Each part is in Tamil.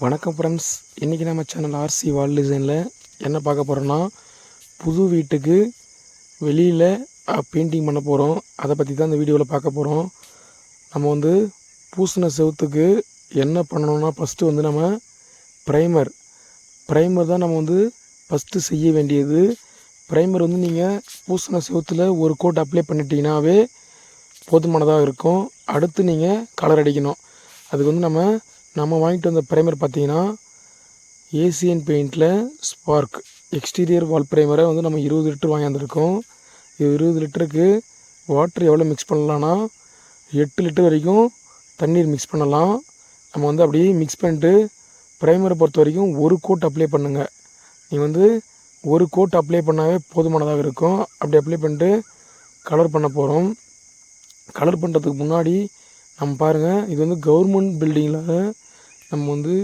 வணக்கம் ஃப்ரெண்ட்ஸ் இன்றைக்கி நம்ம சேனல் ஆர்சி வால் டிசைனில் என்ன பார்க்க போகிறோன்னா புது வீட்டுக்கு வெளியில் பெயிண்டிங் பண்ண போகிறோம் அதை பற்றி தான் இந்த வீடியோவில் பார்க்க போகிறோம் நம்ம வந்து பூசின செவுத்துக்கு என்ன பண்ணணும்னா ஃபஸ்ட்டு வந்து நம்ம ப்ரைமர் ப்ரைமர் தான் நம்ம வந்து ஃபஸ்ட்டு செய்ய வேண்டியது. ப்ரைமர் வந்து நீங்கள் பூசின செவுத்தில் ஒரு கோட் அப்ளை பண்ணிட்டீங்கன்னாவே போதுமானதாக இருக்கும். அடுத்து நீங்கள் கலர் அடிக்கணும். அதுக்கு வந்து நம்ம நம்ம வாங்கிட்டு வந்த ப்ரைமர் பார்த்தீங்கன்னா ஏசியன் பெயிண்டில் ஸ்பார்க் எக்ஸ்டீரியர் வால் ப்ரைமரை வந்து நம்ம இருபது லிட்டர் வாங்கியிருந்திருக்கோம் இது இருபது லிட்டருக்கு வாட்டர் எவ்வளோ மிக்ஸ் பண்ணலான்னா எட்டு லிட்டர் வரைக்கும் தண்ணீர் மிக்ஸ் பண்ணலாம். நம்ம வந்து அப்படியே மிக்ஸ் பண்ணிட்டு ப்ரைமரை பொறுத்த வரைக்கும் ஒரு கோட் அப்ளை பண்ணுங்கள் நீ வந்து ஒரு கோட் அப்ளை பண்ணாவே போதுமானதாக இருக்கும். அப்படி அப்ளை பண்ணிட்டு கலர் பண்ண போகிறோம் கலர் பண்ணுறதுக்கு முன்னாடி நம்ம பாருங்கள் இது வந்து கவர்மெண்ட் பில்டிங்கில் நம்ம வந்து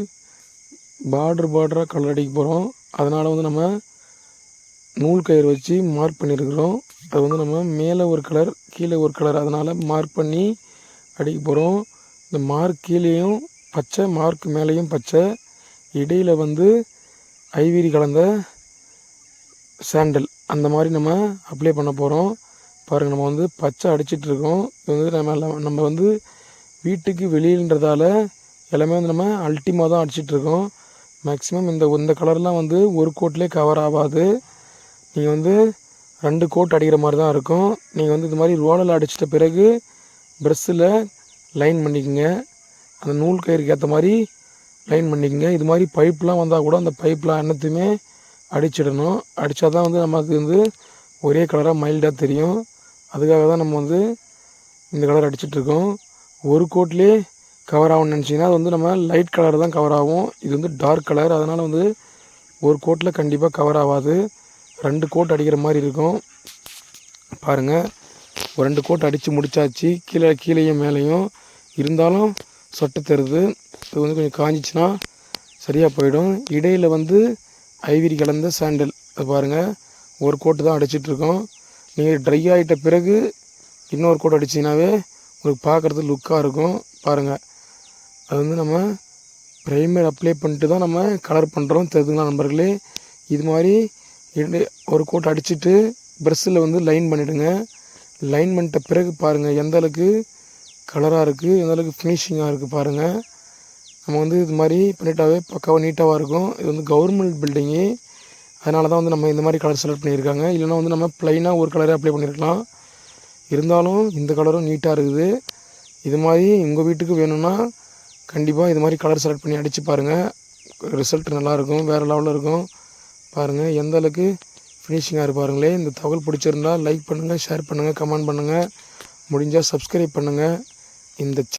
பார்டர் பார்டராக கலர் அடிக்க போகிறோம் அதனால் வந்து நம்ம நூல் கயிறு வச்சு மார்க் பண்ணியிருக்கிறோம் அது வந்து நம்ம மேலே ஒரு கலர் கீழே ஒரு கலர் அதனால் மார்க் பண்ணி அடிக்க போகிறோம் இந்த மார்க் கீழேயும் பச்சை மார்க் மேலேயும் பச்சை. இடையில் வந்து ஐவிரி கலந்த சாண்டல் அந்த மாதிரி நம்ம அப்ளை பண்ண போகிறோம் பாருங்கள் நம்ம வந்து பச்சை அடிச்சிட்ருக்கோம் இது வந்து நம்ம நம்ம வந்து வீட்டுக்கு வெளியின்றதால எல்லாமே வந்து நம்ம அல்டிமா தான் அடிச்சிட்ருக்கோம் மேக்ஸிமம் இந்த இந்த கலர்லாம் வந்து ஒரு கோட்லேயே கவர் ஆகாது. நீங்கள் வந்து ரெண்டு கோட் அடிக்கிற மாதிரி தான் இருக்கும். நீங்கள் வந்து இது மாதிரி ரோலில் அடிச்சிட்ட பிறகு ப்ரெஷ்ஷில் லைன் பண்ணிக்கோங்க. அந்த நூல் கயிறுக்கு ஏற்ற மாதிரி லைன் பண்ணிக்கோங்க. இது மாதிரி பைப்லாம் வந்தால் கூட அந்த பைப்லாம் எல்லாத்தையுமே அடிச்சிடணும். அடித்தா தான் வந்து நமக்கு வந்து ஒரே கலராக மைல்டாக தெரியும். அதுக்காக தான் நம்ம வந்து இந்த கலர் அடிச்சிட்ருக்கோம் ஒரு கோட்லேயே கவர் ஆகும்னு நினச்சிங்கன்னா அது வந்து நம்ம லைட் கலர் தான் கவர் ஆகும். இது வந்து டார்க் கலர் அதனால் வந்து ஒரு கோட்டில் கண்டிப்பாக கவர் ஆகாது. ரெண்டு கோட் அடிக்கிற மாதிரி இருக்கும். பாருங்கள் ஒரு ரெண்டு கோட் அடித்து முடிச்சாச்சு. கீழே கீழேயும் மேலேயும். இருந்தாலும் சொட்டை தருது. இது வந்து கொஞ்சம் காஞ்சிச்சுன்னா சரியாக போயிடும். இடையில் வந்து ஐவிரி கலந்த சாண்டில் அது பாருங்கள் ஒரு கோட்டு தான் அடிச்சிட்ருக்கோம் நீங்கள் ட்ரை ஆகிட்ட பிறகு இன்னொரு கோட் அடிச்சிங்கனாவே உங்களுக்கு பார்க்குறது லுக்காக இருக்கும். பாருங்கள் அது வந்து நம்ம ப்ரைமர் அப்ளை பண்ணிட்டு தான் நம்ம கலர் பண்ணுறோம் தெரிஞ்சுக்கலாம் நண்பர்களே? இது மாதிரி ஒரு கோட் அடிச்சுட்டு ப்ரெஷ்ஷில் வந்து லைன் பண்ணிவிடுங்க லைன் பண்ணிட்ட பிறகு பாருங்கள் எந்த அளவுக்கு கலராக இருக்குது எந்த அளவுக்கு ஃபினிஷிங்காக இருக்குது பாருங்கள் நம்ம வந்து இது மாதிரி பண்ணிட்டாவே பக்காவாக நீட்டாக இருக்கும். இது வந்து கவர்மெண்ட் பில்டிங்கு அதனால தான் வந்து நம்ம இந்த மாதிரி கலர் செலக்ட் பண்ணியிருக்காங்க. இல்லைன்னா வந்து நம்ம ப்ளைனாக ஒரு கலரே அப்ளை பண்ணியிருக்கலாம் இருந்தாலும் இந்த கலரும் நீட்டாக இருக்குது. இது மாதிரி உங்கள் வீட்டுக்கு வேணும்னா கண்டிப்பாக இது மாதிரி கலர் செலக்ட் பண்ணி அடித்து பாருங்கள் ரிசல்ட் நல்லாயிருக்கும் வேறு லெவலில் இருக்கும். பாருங்கள் எந்த அளவுக்கு ஃபினிஷிங்காக இருப்பாருங்களே இந்த தகவல் பிடிச்சிருந்தா லைக் பண்ணுங்கள் ஷேர் பண்ணுங்கள் கமெண்ட் பண்ணுங்கள் முடிஞ்சால் சப்ஸ்கிரைப் பண்ணுங்கள் இந்த